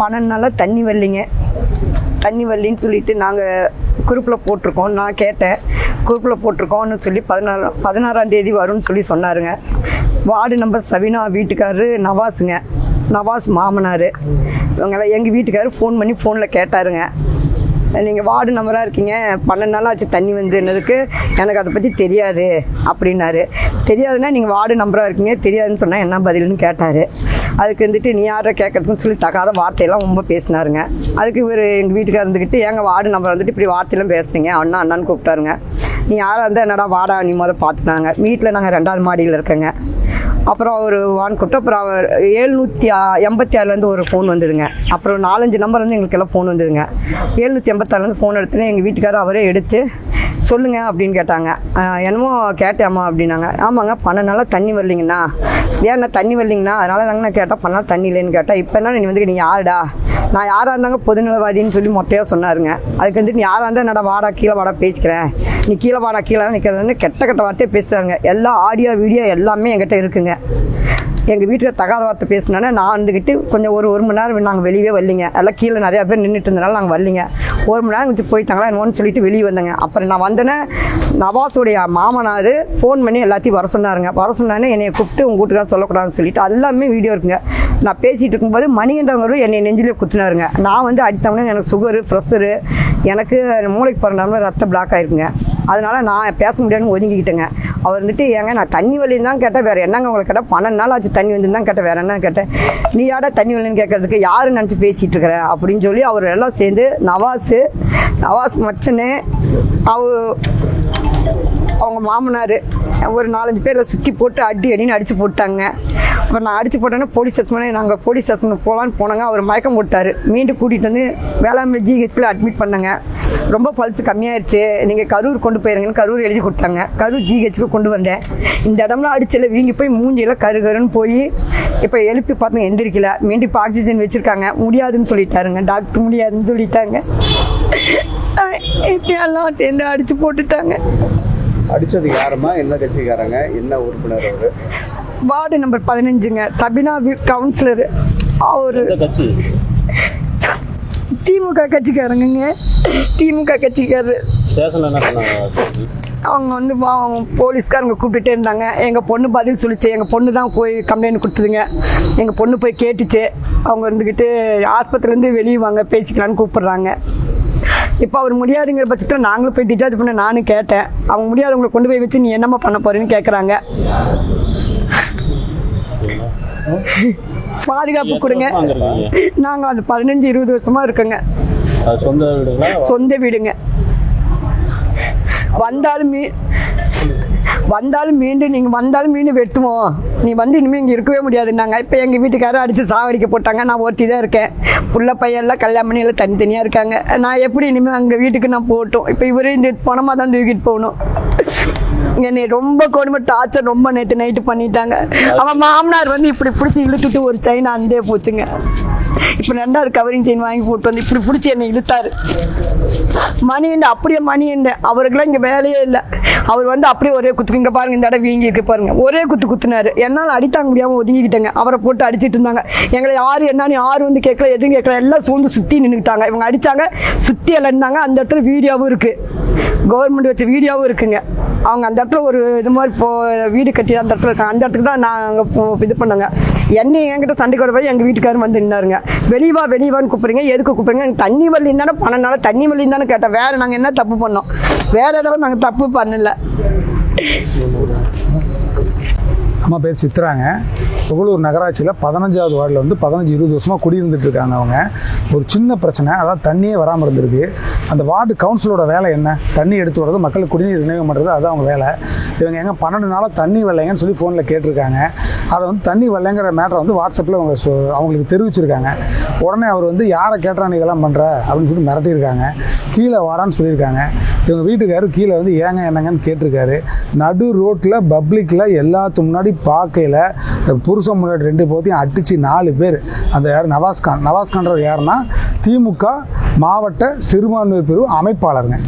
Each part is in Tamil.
பன்னெண்டு நாளாக தண்ணி வரலைங்க. தண்ணி வரலின்னு சொல்லிட்டு நாங்கள் குரூப்பில் போட்டிருக்கோம். நான் கேட்டேன். குரூப்பில் போட்டிருக்கோம்னு சொல்லி பதினாறு பதினாறாம் தேதி வரும்னு சொல்லி சொன்னாருங்க. வார்டு நம்பர் சவினா வீட்டுக்காரரு நவாஸுங்க. நவாஸ் மாமனார். இவங்களை எங்கள் வீட்டுக்காரர் ஃபோன் பண்ணி ஃபோனில் கேட்டாருங்க. நீங்கள் வார்டு நம்பராக இருக்கீங்க. பன்னெண்டு நாள் ஆச்சு தண்ணி வந்துன்னதுக்கு எனக்கு அதை பற்றி தெரியாது. அப்படின்னாரு. தெரியாதுன்னா நீங்கள் வார்டு நம்பராக இருக்கீங்க. தெரியாதுன்னு சொன்னால் என்ன பதில்னு கேட்டார். அதுக்கு வந்துட்டு நீ யாரை கேட்கறதுன்னு சொல்லி தகாத வார்த்தையெல்லாம் ரொம்ப பேசினாருங்க. அதுக்கு இவர் எங்கள் வீட்டுக்கார் இருந்துக்கிட்டு எங்கள் வார்டு நம்பர் வந்துட்டு இப்படி வார்த்தையெல்லாம் பேசுனீங்க அண்ணா அண்ணான்னு கூப்பிட்டாருங்க. நீ யாராக இருந்தால் என்னடா வாடா நீ முதல் பார்த்துட்டாங்க வீட்டில் நாங்கள் ரெண்டாவது மாடியில் இருக்கேங்க. அப்புறம் அவர் வான் கூப்பிட்டு அப்புறம் அவர் ஏழ்நூற்றி எண்பத்தி ஆறுலேருந்து ஒரு ஃபோன் வந்ததுங்க. அப்புறம் நாலஞ்சு நம்பர் வந்து எங்களுக்கு எல்லாம் ஃபோன் வந்ததுங்க. ஏழ்நூற்றி எண்பத்தாறுலேருந்து ஃபோன் எடுத்துன்னு எங்கள் வீட்டுக்காரர் அவரே எடுத்து சொல்லுங்க அப்படின்னு கேட்டாங்க. என்னமோ கேட்டேம்மா அப்படின்னாங்க. ஆமாங்க பன்னெண்டு நாளாக தண்ணி வரலிங்கண்ணா. ஏன்னா தண்ணி வரலிங்கண்ணா? அதனால தாங்க நான் கேட்டால் பன்னெண்டு நாள் தண்ணி இல்லைன்னு கேட்டேன். இப்போ என்ன நீ வந்து நீ யாருடா? நான் யாராக இருந்தாங்க பொதுநலவாதின்னு சொல்லி மொட்டையாக சொன்னாருங்க. அதுக்கு வந்துட்டு நீ யாராக இருந்தால் என்னடா வாடா கீழே வாடா பேசிக்கிறேன். நீ கீழே வாடா கீழே நிற்கிறதுன்னு கெட்ட கெட்ட வார்த்தையை பேசுகிறாங்க எல்லா ஆடியோ வீடியோ எல்லாமே என்கிட்ட இருக்குங்க. எங்கள் வீட்டில் தகாத வார்த்தை பேசினோன்னே நான் வந்துக்கிட்டு கொஞ்சம் ஒரு ஒரு மணி நேரம் நாங்கள் வெளியே வரலிங்க. எல்லாம் கீழே நிறையா பேர் நின்றுட்டு இருந்தனால நாங்கள் வரலிங்க. ஒரு மணி நேரம் வச்சு போயிட்டாங்களா என்னன்னு சொல்லிட்டு வெளியே வந்தேங்க. அப்புறம் நான் வந்தேனே நவாஸுடைய மாமனார் ஃபோன் பண்ணி எல்லாத்தையும் வர சொன்னாருங்க. வர சொன்னானே என்னை கூப்பிட்டு உங்கள் வீட்டுக்கார சொல்லக்கூடாதுன்னு சொல்லிட்டு எல்லாமே வீடியோ இருக்குங்க. நான் பேசிகிட்டு இருக்கும்போது மணிகண்டவங்களும் என்னை நெஞ்சிலே குத்துனாருங்க. நான் வந்து அடித்தவங்க எனக்கு சுகரு ப்ரெஷரு எனக்கு மூளைக்கு பிறந்தாலும் ரத்த பிளாக் ஆயிருக்குங்க. அதனால நான் பேச முடியாதுன்னு ஒதுங்கிக்கிட்டேங்க. அவர் வந்துட்டு ஏங்க நான் தண்ணி வலின்னு தான் கேட்டேன். வேறு என்னங்க உங்களை கேட்டால் பன்னெண்டு நாள் ஆச்சு தண்ணி வந்து தான் கேட்டேன். வேறு என்ன கேட்டேன்? நீ யாடா தண்ணி வலின்னு கேட்கறதுக்கு யாரு நினச்சி பேசிகிட்டு இருக்கிற? அப்படின்னு சொல்லி அவர் எல்லாம் சேர்ந்து நவாஸு நவாஸ் மச்சனு அவ அவங்க மாமனார் ஒரு நாலஞ்சு பேரை சுற்றி போட்டு அடி அடின்னு அடித்து போட்டாங்க. அப்புறம் நான் அடித்து போட்டோன்னே போலீஸ் ஸ்டேஷன் நாங்கள் போலீஸ் ஸ்டேஷனுக்கு போகலான்னு போனாங்க. அவர் மயக்கம் போட்டார். மீண்டும் கூட்டிகிட்டு வந்து வேளாண்மை ஜிஹெச்சில் அட்மிட் பண்ணாங்க. ரொம்ப பல்ஸ் கம்மியாயிருச்சு. நீங்கள் கரூர் கொண்டு போயிருங்கன்னு கரூர் எழுதி கொடுத்தாங்க. கரூர் ஜிஹெச்சுக்கு கொண்டு வந்தேன். இந்த இடம்லாம் அடிச்சல வீங்கி போய் மூஞ்சியில் கரு கருன்னு போய் இப்போ எழுப்பி பார்த்தோம் எந்திரிக்கல. மீண்டும் இப்போ ஆக்சிஜன் வச்சுருக்காங்க. முடியாதுன்னு சொல்லிட்டாருங்க. டாக்டர் முடியாதுன்னு சொல்லிட்டாங்க. எல்லாம் சேர்ந்து அடித்து போட்டுட்டாங்க. அடித்தது யாருமா? என்ன கட்சிக்காரங்க? என்ன உறுப்பினர் அவர்? வார்டு நம்பர் பதினஞ்சுங்க. சபினா கவுன்சிலர் அவர் திமுக கட்சிக்காரங்க திமுக கட்சிக்காரரு. அவங்க வந்து போலீஸ்காரங்க கூப்பிட்டுட்டே இருந்தாங்க. எங்கள் பொண்ணு பதில் சொல்லிச்சு. எங்கள் பொண்ணு தான் போய் கம்ப்ளைண்ட் கொடுத்ததுங்க. எங்கள் பொண்ணு போய் கேட்டுச்சு. அவங்க இருந்துக்கிட்டு ஆஸ்பத்திரிலேருந்து வெளியே வாங்க பேசிக்கலான்னு கூப்பிடுறாங்க. இப்போ அவர் முடியாதுங்கிற பட்சத்தில் நாங்களும் போய் டிஸ்சார்ஜ் பண்ண நானும் கேட்டேன். அவங்க முடியாதவங்களை கொண்டு போய் வச்சு நீ என்னம்மா பண்ண போறேன்னு கேட்குறாங்க பாதுகாப்பு கொடுங்க. நாங்கள் அது பதினஞ்சு இருபது வருஷமா இருக்கோங்க. சொந்த சொந்த வீடுங்க. வந்தாலும் மீ வந்தாலும் மீண்டும் நீங்கள் வந்தாலும் மீண்டும் வெட்டுவோம். நீ வந்து இனிமேல் இங்கே இருக்கவே முடியாதுன்னாங்க. இப்போ எங்கள் வீட்டுக்காரர் அடித்து சாவடிக்க போட்டாங்க. நான் ஒருத்தி தான் இருக்கேன். புள்ள பையன்லாம் கல்யாணம் பண்ணி எல்லாம் தனித்தனியாக இருக்காங்க. நான் எப்படி இனிமேல் அங்கே வீட்டுக்கு நான் போகட்டும்? இப்போ இவரே இந்த பணமாக தான் தூக்கிட்டு போகணும். என்னை ரொம்ப கொடுமை டார்ச்சர் ரொம்ப நேற்று நைட்டு பண்ணிட்டாங்க. அவன் மாமனார் வந்து இப்படி பிடிச்சி இழுத்துட்டு ஒரு செயின் அந்தே போச்சுங்க. இப்போ ரெண்டாவது கவரிங் செயின் வாங்கி போட்டு வந்து இப்படி பிடிச்சி என்னை இழுத்தாரு. மணி என்ன அப்படியே மணி என்ன அவருக்கெல்லாம் இங்கே வேலையே இல்லை. அவர் வந்து அப்படியே ஒரே குத்து. இங்கே பாருங்க இந்த இடம் வீங்கி இருக்கு பாருங்க. ஒரே குத்து குத்துனாரு. என்னால் அடித்தாங்க முடியாமல் ஒதுங்கிக்கிட்டேங்க. அவரை போட்டு அடிச்சிட்டு இருந்தாங்க. எங்களை யார் என்னன்னு யார் வந்து கேட்கல எதுவும் கேட்கல. எல்லாம் சூழ்ந்து சுற்றி நின்றுக்கிட்டாங்க இவங்க அடித்தாங்க சுற்றி எல்லாம் அந்த இடத்துல வீடியோவும் இருக்குது கவர்மெண்ட் வச்ச வீடியோவும் இருக்குங்க. அவங்க அந்த இடத்துல ஒரு இது மாதிரி இப்போ வீடு கட்டி அந்த இடத்துல இருக்காங்க. அந்த இடத்துக்கு தான் நாங்கள் இது பண்ணோங்க. என்னை என்கிட்ட சண்டை கூட போய் எங்கள் வீட்டுக்காரர் வந்து நின்னாருங்க. வெளிவா வெளிவான்னு கூப்பிடுங்க. எதுக்கு கூப்பிடுங்க? எனக்கு தண்ணி வலின்னு தானே பண்ணனால தண்ணி வலின்னு தானே கேட்டேன். வேறு நாங்கள் என்ன தப்பு பண்ணோம்? வேறு எதாவது நாங்கள் தப்பு பண்ணல. அம்மா பேர் சித்ராங்க. புகழூர் நகராட்சியில் பதினஞ்சாவது வார்டில் வந்து பதினஞ்சு இருபது வருஷமாக குடியிருந்துட்டு இருக்காங்க அவங்க. ஒரு சின்ன பிரச்சனை அதாவது தண்ணியே வராமல் இருந்திருக்கு. அந்த வார்டு கவுன்சிலோட வேலை என்ன? தண்ணி எடுத்து வர்றது மக்களுக்கு குடிநீர் விநியோகம் பண்ணுறது அதுதான் அவங்க வேலை. இவங்க எங்கே பன்னெண்டு நாளாக தண்ணி வரலைங்கன்னு சொல்லி ஃபோனில் கேட்டிருக்காங்க. அதை வந்து தண்ணி வரலைங்கிற மேட்டரை வந்து வாட்ஸ்அப்பில் அவங்க சொ- அவங்களுக்கு தெரிவிச்சிருக்காங்க. உடனே அவர் வந்து யாரை கேட்டா இதெல்லாம் பண்ணுற அப்படின்னு சொல்லி மிரட்டியிருக்காங்க. கீழே வரான்னு சொல்லியிருக்காங்க. இவங்க வீட்டுக்காரர் கீழே வந்து ஏங்க என்னங்கன்னு கேட்டிருக்காரு. நடு ரோட்டில் பப்ளிக்கில் எல்லாத்து முன்னாடி பார்க்கையில் புருஷன் முன்னாடி ரெண்டு போத்தையும் அடித்து நாலு பேர். அந்த யார்? நவாஸ்கான் நவாஸ்கான்றவர் யாருன்னா திமுக மாவட்ட சிறுபான்மையர் பிரிவு அமைப்பாளருங்க.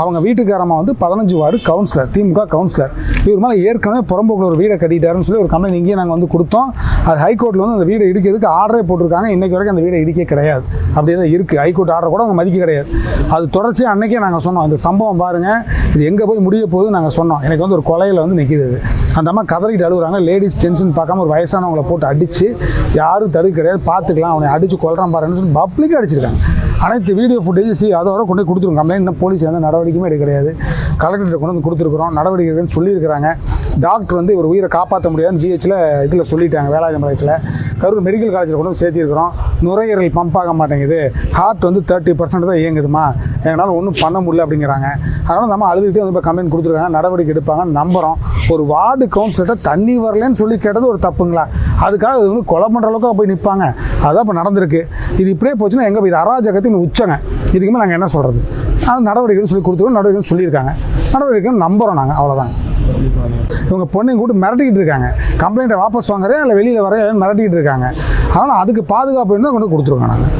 அவங்க வீட்டுக்காரம்மா வந்து பதினஞ்சு வார்டு கவுன்சிலர் திமுக கவுன்சிலர் இவர் மேலே ஏற்கனவே புறம்போக்கில் ஒரு வீடை கட்டிட்டாருன்னு சொல்லி ஒரு கம்ப்ளைண்ட் இங்கேயே நாங்கள் வந்து கொடுத்தோம். அது ஹைகோர்ட்டில் வந்து அந்த வீடை இடிக்கிறதுக்கு ஆர்டரே போட்டிருக்காங்க. இன்றைக்கி வரைக்கும் அந்த வீடை இடிக்க கிடையாது. அப்படியே தான் இருக்குது ஹைகோர்ட் ஆர்டர் கூட அவங்க மதிக்க கிடையாது. அது தொடர்ச்சியாக அன்னைக்கே நாங்கள் சொன்னோம். இந்த சம்பவம் பாருங்கள் இது எங்கே போய் முடிய போகுது நாங்கள் சொன்னோம். எனக்கு வந்து ஒரு கொலையில் வந்து நிற்கிது அந்த அம்மா கதறிட்டு அழுகுறாங்க. லேடிஸ் டென்ஷன் பார்க்காம ஒரு வயசானவங்களை போட்டு அடித்து யாரும் தடுக்க கிடையாது. பார்த்துக்கலாம். அவனை அடித்து கொள்றான் பாருன்னு சொல்லி பப்ளிக்காக அடிச்சிருக்காங்க. அனைத்து வீடியோ ஃபுட்டேஜ் சி அதோட கொண்டு போய் கொடுத்துருக்கோம் கம்ப்ளைண்ட் இன்னும் போலீஸ் எந்த நடவடிக்கையுமே எடுக்க கிடையாது. கலெக்டர்கிட்ட கொண்டு வந்து கொடுத்துருக்குறோம். நடவடிக்கைகள்னு சொல்லியிருக்கிறாங்க. டாக்டர் வந்து ஒரு உயிரை காப்பாற்ற முடியாதுன்னு ஜிஹெச்சில் இதில் சொல்லிட்டாங்க வேலாயுதம்பாளையத்தில் கரூர் மெடிக்கல் காலேஜில் கொண்டு வந்து சேர்த்திருக்கிறோம். நுரையீரல் பம்ப் ஆக மாட்டேங்குது. ஹார்ட் வந்து தேர்ட்டி பர்சன்ட் தான் இயங்குதுமா? எங்களால் ஒன்றும் பண்ண முடியல அப்படிங்கிறாங்க. அதனால் நம்ம அழுதுகிட்டே வந்து இப்போ கம்ப்ளைண்ட் கொடுத்துருக்காங்க. நடவடிக்கை எடுப்பாங்கன்னு நம்புகிறோம் ஒரு வார்டு கவுன்சிலர்கிட்ட தண்ணி வரலன்னு சொல்லி கேட்டது ஒரு தப்புங்களா? அதுக்காக இது வந்து கொலை பண்ணுற அளவுக்கு போய் நிற்பாங்க அதான் இப்போ நடந்திருக்கு. இது இப்படியே போச்சுன்னா எங்கே போய்? அராஜகத்தை அராஜகத்தின் உச்சங்க. இதுக்கு மேலே நாங்கள் என்ன சொல்கிறது அது நடவடிக்கைன்னு சொல்லி கொடுத்துருக்கோம் நடவடிக்கைன்னு சொல்லியிருக்காங்க. நடவடிக்கைன்னு நம்புகிறோம் நாங்கள் அவ்வளோதாங்க இவங்க பொண்ணையும் கூட்டு மிரட்டிக்கிட்டு இருக்காங்க. கம்ப்ளைண்ட்டை வாபஸ் வாங்குறேன் இல்லை வெளியில் வரைய மிரட்டிக்கிட்டு இருக்காங்க. அதனால் அதுக்கு பாதுகாப்பு இருந்தால் கொண்டு கொடுத்துருவோங்க நாங்கள்